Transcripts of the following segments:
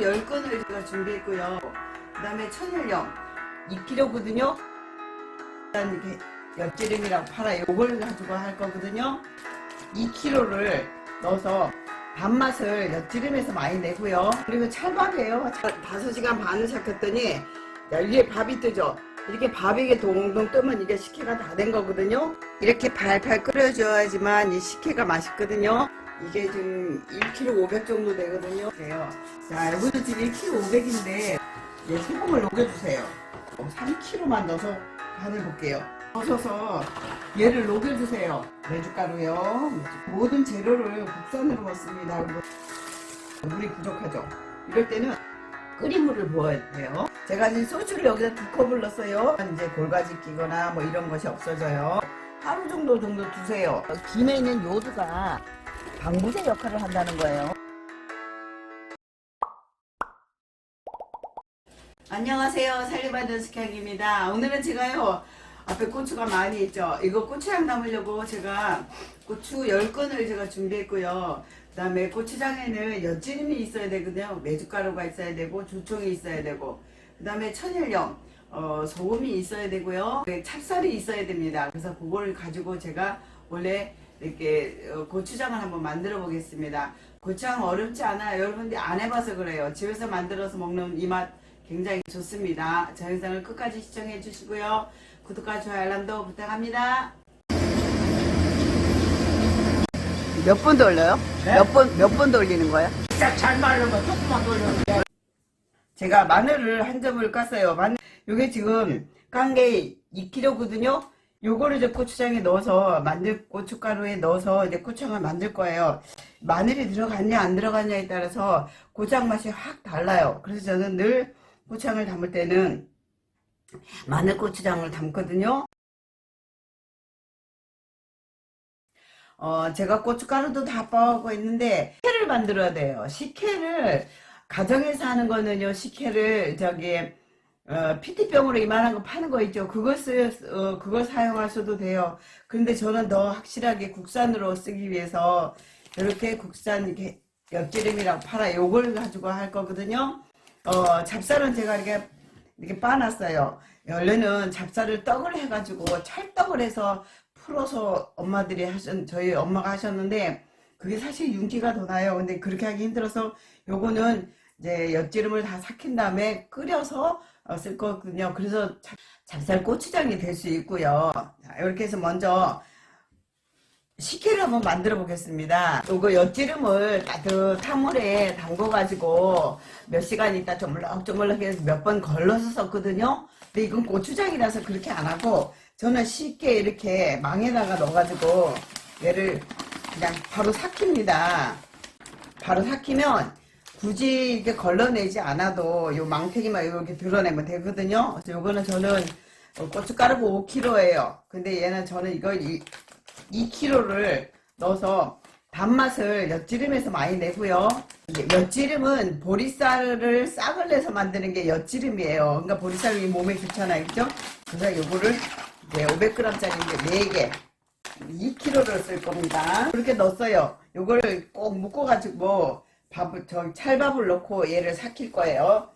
10건을 제가 준비했고요. 그 다음에 천일염 2kg거든요. 일단 이렇게 엿기름이라고 팔아요. 요걸 가지고 할 거거든요. 2kg를 넣어서 밥맛을 엿기름에서 많이 내고요. 그리고 찰밥이에요. 5시간 반을 삭혔더니 야, 위에 밥이 뜨죠. 이렇게 밥이 동동 뜨면 이게 식혜가 다 된 거거든요. 이렇게 팔팔 끓여줘야지만 이 식혜가 맛있거든요. 이게 지금 1kg 500 정도 되거든요. 그래요. 자, 여기도 지금 1kg 500인데 얘 소금을 녹여주세요. 3kg만 넣어서 간을 볼게요. 넣어서 얘를 녹여주세요. 메주가루요. 모든 재료를 국산으로 먹습니다. 물이 부족하죠. 이럴 때는 끓인 물을 부어야 돼요. 제가 지금 소주를 여기다 두 컵을 넣었어요. 이제 골가지 끼거나 뭐 이런 것이 없어져요. 하루 정도 정도 두세요. 김에 있는 요드가 방부제 역할을 한다는 거예요. 안녕하세요. 살림하는 스캬입니다. 오늘은 제가요. 앞에 고추가 많이 있죠. 이거 고추장 담으려고 제가 고추 10건을 제가 준비했고요. 그 다음에 고추장에는 엿지름이 있어야 되거든요. 메주가루가 있어야 되고 조청이 있어야 되고 그 다음에 천일염 어, 소금이 있어야 되고요. 네, 찹쌀이 있어야 됩니다. 그래서 그걸 가지고 제가 원래 이렇게 어, 고추장을 한번 만들어 보겠습니다. 고추장 어렵지 않아요. 여러분들이 안 해봐서 그래요. 집에서 만들어서 먹는 이 맛 굉장히 좋습니다. 저 영상을 끝까지 시청해 주시고요. 구독과 좋아요 알람도 부탁합니다. 몇 번 돌려요? 네? 몇 번, 몇 번 돌리는 거야? 진짜 잘 말르면 조금만 돌려도 돼. 제가 마늘을 한 점을 깠어요. 마늘, 요게 지금 깐 게 2kg거든요. 요거를 이제 고추장에 넣어서 만들 고춧가루에 넣어서 이제 고추장을 만들 거예요. 마늘이 들어갔냐 안 들어갔냐에 따라서 고추장 맛이 확 달라요. 그래서 저는 늘 고추장을 담을 때는 마늘 고추장을 담거든요. 어, 제가 고춧가루도 다 뻐하고 있는데 식혜를 만들어야 돼요. 식혜를 가정에서 하는 거는요. 식혜를 저기 어, PT병으로 이만한 거 파는 거 있죠. 그걸 쓰, 어, 그걸 사용하셔도 돼요. 근데 저는 더 확실하게 국산으로 쓰기 위해서 이렇게 국산 이렇게 엿기름이라고 팔아. 요걸 가지고 할 거거든요. 어, 잡쌀은 제가 이렇게 이렇게 빠놨어요. 원래는 잡쌀을 떡을 해가지고 찰떡을 해서 풀어서 엄마들이 하셨, 저희 엄마가 하셨는데 그게 사실 윤기가 더 나요. 근데 그렇게 하기 힘들어서 요거는 이제 엿기름을 다 삭힌 다음에 끓여서 어, 쓸 거거든요. 그래서 잡- 잡쌀 고추장이 될 수 있고요. 자, 이렇게 해서 먼저 식혜를 한번 만들어 보겠습니다. 요거 엿기름을 따뜻한 물에 담궈 가지고 몇 시간 있다 조물럭조물럭 해서 몇 번 걸러서 썼거든요. 근데 이건 고추장이라서 그렇게 안 하고 저는 쉽게 이렇게 망에다가 넣어가지고 얘를 그냥 바로 삭힙니다. 바로 삭히면 굳이 이렇게 걸러내지 않아도 요 망태기만 이렇게 드러내면 되거든요. 요거는 저는 고춧가루가 5kg예요. 근데 얘는 저는 이거 2kg를 넣어서 단맛을 엿지름에서 많이 내고요. 엿지름은 보리쌀을 싹을 내서 만드는 게 엿지름이에요. 그러니까 보리쌀이 몸에 좋잖아요. 그죠? 그래서 요거를 이제 500g짜리 4개 2kg를 쓸 겁니다. 그렇게 넣었어요. 요거를 꼭 묶어가지고 밥을, 저 찰밥을 넣고 얘를 삭힐 거예요.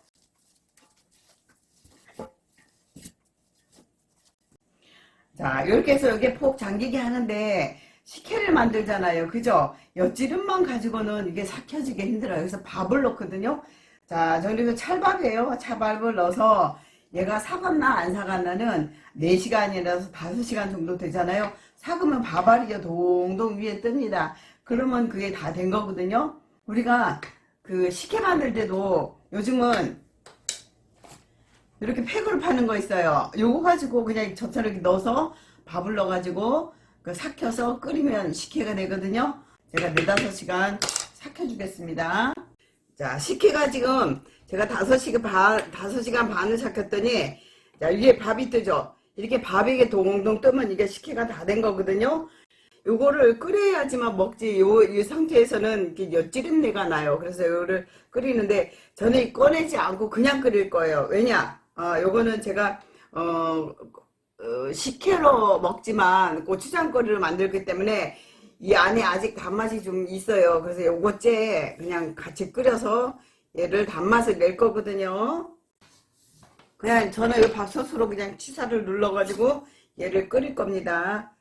자, 이렇게 해서 여기에 폭 잠기게 하는데 식혜를 만들잖아요. 그죠? 엿지름만 가지고는 이게 삭혀지기 힘들어요. 그래서 밥을 넣거든요. 자, 저는 이거 찰밥이에요. 찰밥을 넣어서 얘가 사갔나 안 사갔나는 4시간이라서 5시간 정도 되잖아요. 삭으면 밥알이요 동동 위에 뜹니다. 그러면 그게 다 된 거거든요. 우리가 그 식혜 만들 때도 요즘은 이렇게 팩으로 파는 거 있어요. 요거 가지고 그냥 이렇게 넣어서 밥을 넣어가지고 그 삭혀서 끓이면 식혜가 되거든요. 제가 네다섯 시간 삭혀주겠습니다. 자, 식혜가 지금 제가 다섯 시간 반, 다섯 시간 반을 삭혔더니 자, 위에 밥이 뜨죠. 이렇게 밥이 동동 뜨면 이게 식혜가 다 된 거거든요. 요거를 끓여야지만 먹지. 요, 이 상태에서는 이렇게 엿지름내가 나요. 그래서 요거를 끓이는데 저는 꺼내지 않고 그냥 끓일 거예요. 왜냐? 어, 요거는 제가 어, 어, 식혜로 먹지만 고추장거리를 만들기 때문에 이 안에 아직 단맛이 좀 있어요. 그래서 요거째 그냥 같이 끓여서 얘를 단맛을 낼 거거든요. 그냥 저는 이 밥솥으로 그냥 치사를 눌러가지고 얘를 끓일 겁니다.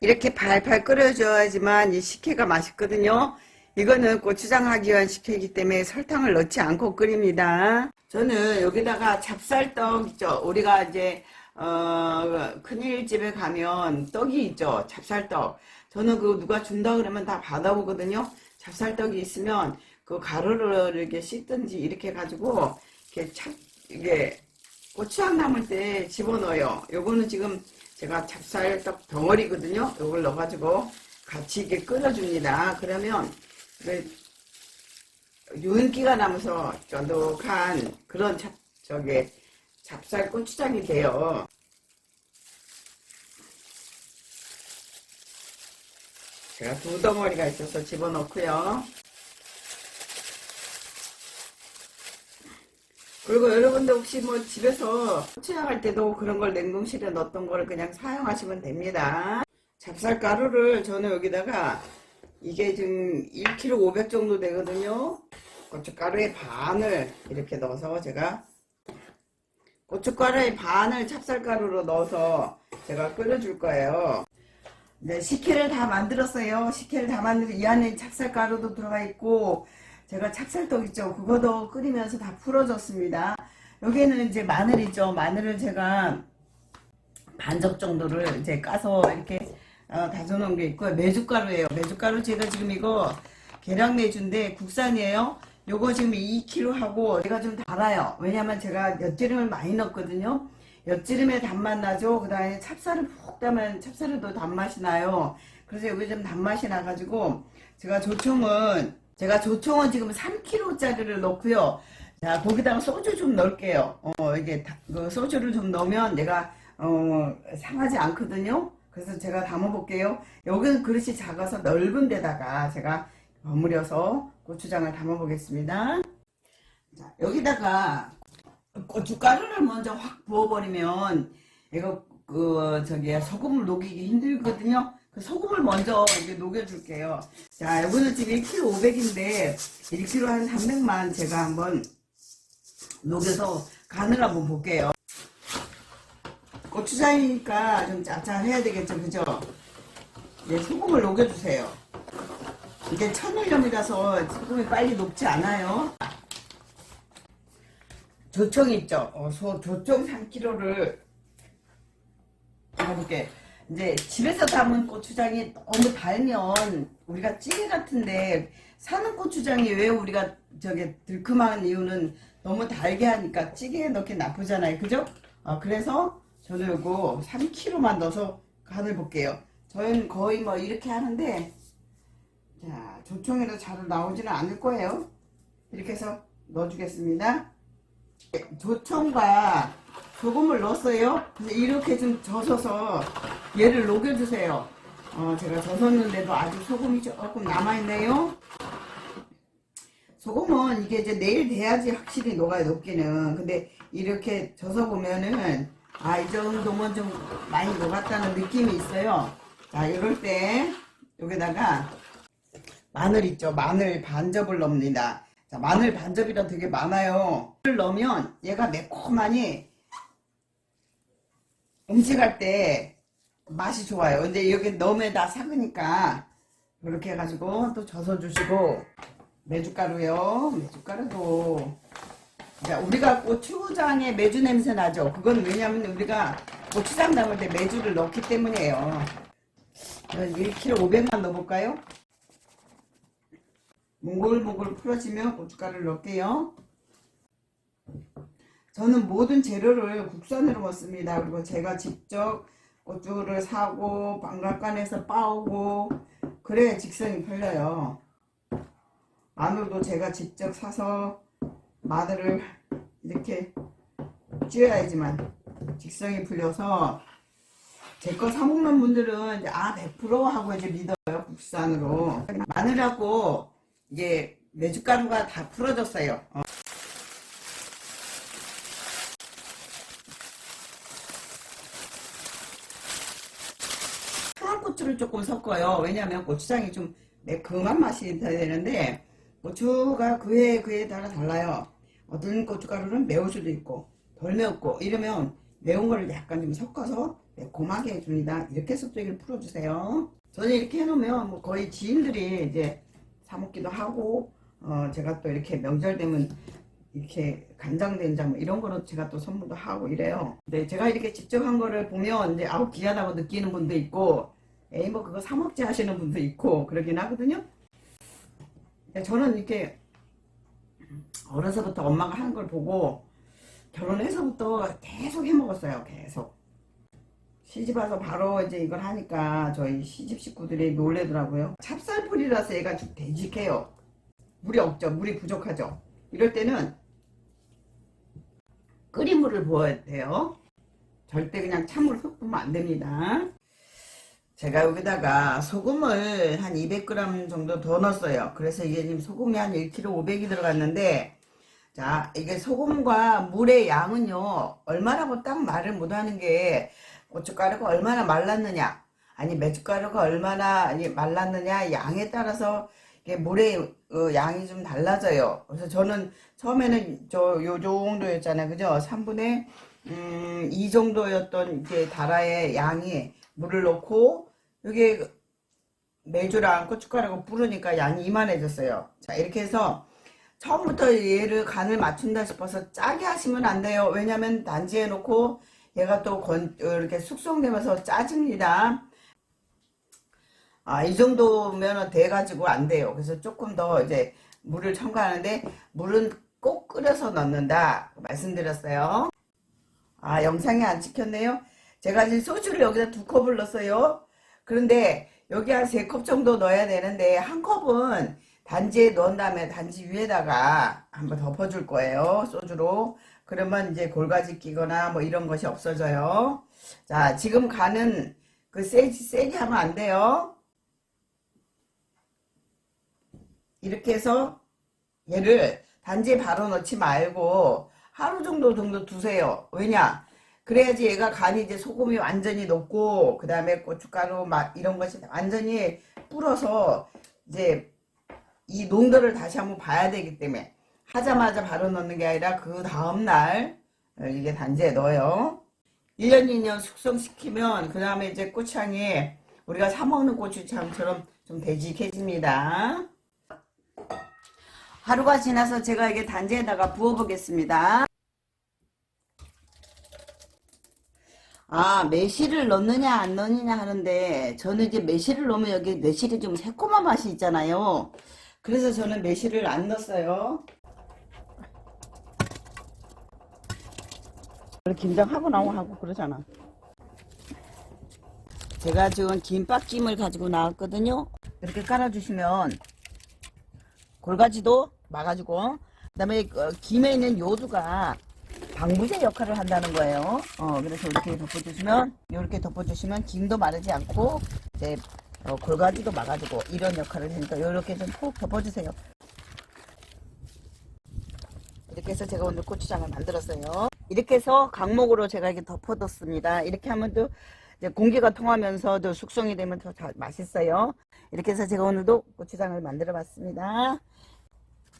이렇게 팔팔 끓여줘야지만 이 식혜가 맛있거든요. 이거는 고추장 하기 위한 식혜이기 때문에 설탕을 넣지 않고 끓입니다. 저는 여기다가 찹쌀떡 있죠. 우리가 이제 어, 큰일 집에 가면 떡이 있죠. 찹쌀떡. 저는 그 누가 준다 그러면 다 받아보거든요. 찹쌀떡이 있으면 그 가루를 이렇게 씻든지 이렇게 해가지고 이렇게 찹 이게 고추장 남을 때 집어넣어요. 요거는 지금 제가 찹쌀떡 덩어리거든요. 요걸 넣어가지고 같이 이렇게 끓여줍니다. 그러면 그 윤기가 나면서 쫀득한 그런 찹, 저기 찹쌀 고추장이 돼요. 제가 두 덩어리가 있어서 집어넣고요. 그리고 여러분들 혹시 뭐 집에서 고추장할 때도 그런 걸 냉동실에 넣었던 걸 그냥 사용하시면 됩니다. 찹쌀가루를 저는 여기다가 이게 지금 1kg 500 정도 되거든요. 고춧가루의 반을 이렇게 넣어서 제가 고춧가루의 반을 찹쌀가루로 넣어서 제가 끓여줄 거예요. 네, 식혜를 다 만들었어요. 식혜를 다 만들고 이 안에 찹쌀가루도 들어가 있고 제가 찹쌀떡 있죠. 그거도 끓이면서 다 풀어줬습니다. 여기에는 이제 마늘 있죠. 마늘을 제가 반접 정도를 이제 까서 이렇게 어, 다져놓은 게 있고요. 메주가루예요. 메주가루 제가 지금 이거 계량 메주인데 국산이에요. 요거 지금 2kg 하고 얘가 좀 달아요. 왜냐면 제가 엿기름을 많이 넣었거든요. 엿기름에 단맛 나죠. 그 다음에 찹쌀을 푹 따면 찹쌀에도 단맛이 나요. 그래서 여기 좀 단맛이 나가지고 제가 조청은 제가 조청은 지금 3kg짜리를 넣고요. 자 거기다가 소주 좀 넣을게요. 어 이게 다- 그 소주를 좀 넣으면 내가 어 상하지 않거든요. 그래서 제가 담아 볼게요. 여기는 그릇이 작아서 넓은 데다가 제가 버무려서 고추장을 담아 보겠습니다. 자, 여기다가 고춧가루를 먼저 확 부어버리면 이거 그 저기 소금을 녹이기 힘들거든요. 그 소금을 먼저 이렇게 녹여줄게요. 자, 이거는 지금 1kg 500인데 1kg 한 300만 제가 한번 녹여서 간을 한번 볼게요. 고추장이니까 좀 짭짤해야 되겠죠, 그죠? 네, 소금을 녹여주세요. 이게 천일염이라서 소금이 빨리 녹지 않아요. 조청 있죠? 어, 소, 조청 3kg를 해볼게. 이제 집에서 담은 고추장이 너무 달면 우리가 찌개 같은데 사는 고추장이 왜 우리가 저게 들큼한 이유는 너무 달게 하니까 찌개에 넣기 나쁘잖아요. 그죠? 어, 그래서 저는 요거 3kg만 넣어서 간을 볼게요. 저희는 거의 뭐 이렇게 하는데 자 조청에도 잘 나오지는 않을 거예요. 이렇게 해서 넣어주겠습니다. 조청과 소금을 넣었어요. 근데 이렇게 좀 젖어서 얘를 녹여주세요. 어, 제가 젖었는데도 아직 소금이 조금 남아있네요. 소금은 이게 이제 내일 돼야지 확실히 녹아요, 녹기는. 근데 이렇게 젖어 보면은, 아, 이 정도면 좀 많이 녹았다는 느낌이 있어요. 자, 이럴 때, 여기다가 마늘 있죠? 마늘 반접을 넣습니다. 자, 마늘 반접이라 되게 많아요. 를 넣으면 얘가 매콤하니 음식할 때 맛이 좋아요. 근데 여기 너무 다 삭으니까 이렇게 해가지고 또 젖어 주시고 메주가루요. 메주가루도 자, 우리가 고추장에 메주 냄새 나죠. 그건 왜냐면 우리가 고추장 담을 때 메주를 넣기 때문이에요. 1kg 500만 넣어볼까요? 몽골몽골 풀어지면 고춧가루를 넣을게요. 저는 모든 재료를 국산으로 먹습니다. 그리고 제가 직접 고추를 사고 방앗간에서 빻고 그래야 직성이 풀려요. 마늘도 제가 직접 사서 마늘을 이렇게 찧어야지만 직성이 풀려서 제 거 사먹는 분들은 이제 아 100% 하고 이제 믿어요 국산으로 마늘하고 이게 메주가루가 다 풀어졌어요. 어. 청양 고추를 조금 섞어요. 왜냐하면 고추장이 좀 매콤한 맛이 더 되는데 고추가 그에 그에 따라 달라요. 어떤 고춧가루는 매울 수도 있고 덜 매웠고 이러면 매운 거를 약간 좀 섞어서 매콤하게 해줍니다. 이렇게 섭조기를 풀어주세요. 저는 이렇게 해놓으면 뭐 거의 지인들이 이제 사 먹기도 하고 어 제가 또 이렇게 명절 되면 이렇게 간장 된장 뭐 이런 거로 제가 또 선물도 하고 이래요. 근데 제가 이렇게 직접 한 거를 보면 이제 아우 귀하다고 느끼는 분도 있고 에이 뭐 그거 사 먹지 하시는 분도 있고 그러긴 하거든요. 저는 이렇게 어려서부터 엄마가 하는 걸 보고 결혼해서부터 계속 해 먹었어요. 계속. 시집 와서 바로 이제 이걸 하니까 저희 시집 식구들이 놀래더라고요. 찹쌀풀이라서 얘가 좀 되직해요. 물이 없죠. 물이 부족하죠. 이럴 때는 끓인 물을 부어야 돼요. 절대 그냥 찬물 흙 부으면 안 됩니다. 제가 여기다가 소금을 한 200g 정도 더 넣었어요. 그래서 이게 지금 소금이 한 1kg 500이 들어갔는데 자 이게 소금과 물의 양은요 얼마라고 딱 말을 못하는 게 고춧가루가 얼마나 말랐느냐 아니 메춧가루가 얼마나 말랐느냐 양에 따라서 이게 물의 어, 양이 좀 달라져요. 그래서 저는 처음에는 저 요 정도였잖아요, 그죠? 3분의 음, 이 정도였던 이제 다라의 양이 물을 넣고 여기 메주랑 고춧가루가 뿌르니까 양이 이만해졌어요. 자 이렇게 해서 처음부터 얘를 간을 맞춘다 싶어서 짜게 하시면 안 돼요. 왜냐면 단지해 놓고 얘가 또 건, 어, 이렇게 숙성되면서 짜집니다. 아, 이 정도면 돼가지고 안 돼요. 그래서 조금 더 이제 물을 첨가하는데 물은 꼭 끓여서 넣는다. 말씀드렸어요. 아, 영상이 안 찍혔네요. 제가 지금 소주를 여기다 두 컵을 넣었어요. 그런데 여기 한 세 컵 정도 넣어야 되는데 한 컵은 단지에 넣은 다음에 단지 위에다가 한번 덮어줄 거예요. 소주로. 그러면 이제 골가지 끼거나 뭐 이런 것이 없어져요. 자, 지금 간은 그 세게, 세게 하면 안 돼요. 이렇게 해서 얘를 단지에 바로 넣지 말고 하루 정도 정도 두세요. 왜냐? 그래야지 얘가 간이 이제 소금이 완전히 녹고 그 다음에 고춧가루 막 이런 것이 완전히 불어서 이제 이 농도를 다시 한번 봐야 되기 때문에 하자마자 바로 넣는 게 아니라 그 다음날 이게 단지에 넣어요. 1년 2년 숙성시키면 그 다음에 이제 고추향이 우리가 사 먹는 고추향처럼 좀 되직해집니다. 하루가 지나서 제가 이게 단지에다가 부어 보겠습니다. 아, 매실을 넣느냐 안 넣느냐 하는데 저는 이제 매실을 넣으면 여기 매실이 좀 새콤한 맛이 있잖아요. 그래서 저는 매실을 안 넣었어요. 김장하고 나고 하고 그러잖아. 제가 지금 김밥김을 가지고 나왔거든요. 이렇게 깔아주시면 골가지도 막아주고 그다음에 어, 김에 있는 요두가 방부제 역할을 한다는 거예요. 어, 그래서 이렇게 덮어주시면 이렇게 덮어주시면 김도 마르지 않고 이제 어, 골가지도 막아주고 이런 역할을 하니까 이렇게 좀 푹 덮어주세요. 이렇게 해서 제가 오늘 고추장을 만들었어요. 이렇게 해서 강목으로 제가 이렇게 덮어뒀습니다. 이렇게 하면 또 이제 공기가 통하면서 도 숙성이 되면 더잘 맛있어요. 이렇게 해서 제가 오늘도 고추장을 만들어 봤습니다.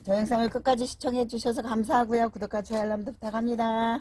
저 영상을 끝까지 시청해 주셔서 감사하고요. 구독과 좋아요 알람 부탁합니다.